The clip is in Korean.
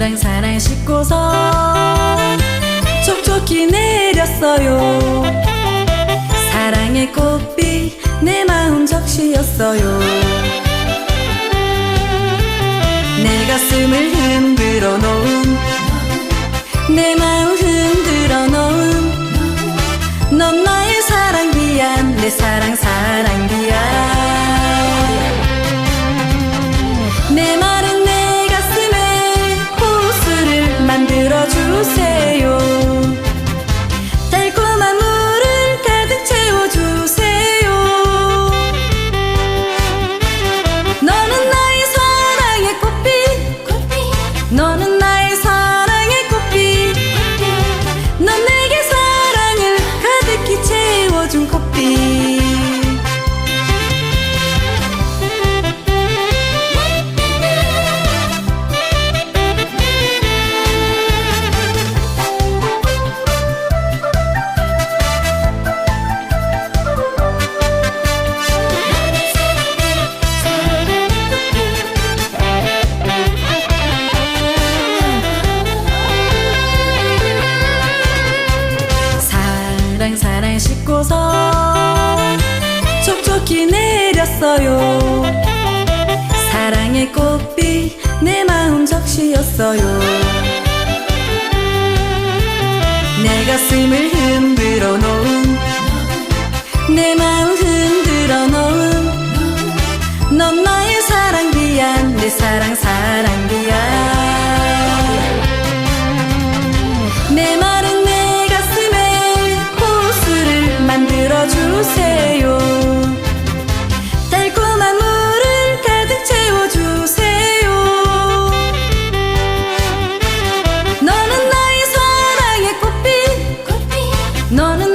사랑사랑 싣고서 촉촉히 내렸어요. 사랑의 꽃비 내 마음 적시였어요. 내 가슴을 흔들어 놓은 내 마음 흔들어 놓은 넌 나의 사랑 비안 내 사랑 사랑 촉촉히 내렸어요. 사랑의 꽃빛 내 마음 적시였어요. 내 가슴을 흔들어 놓은 내 마음 흔들어 놓은 넌 나의 사랑 비야 내 사랑 사랑 비야 너는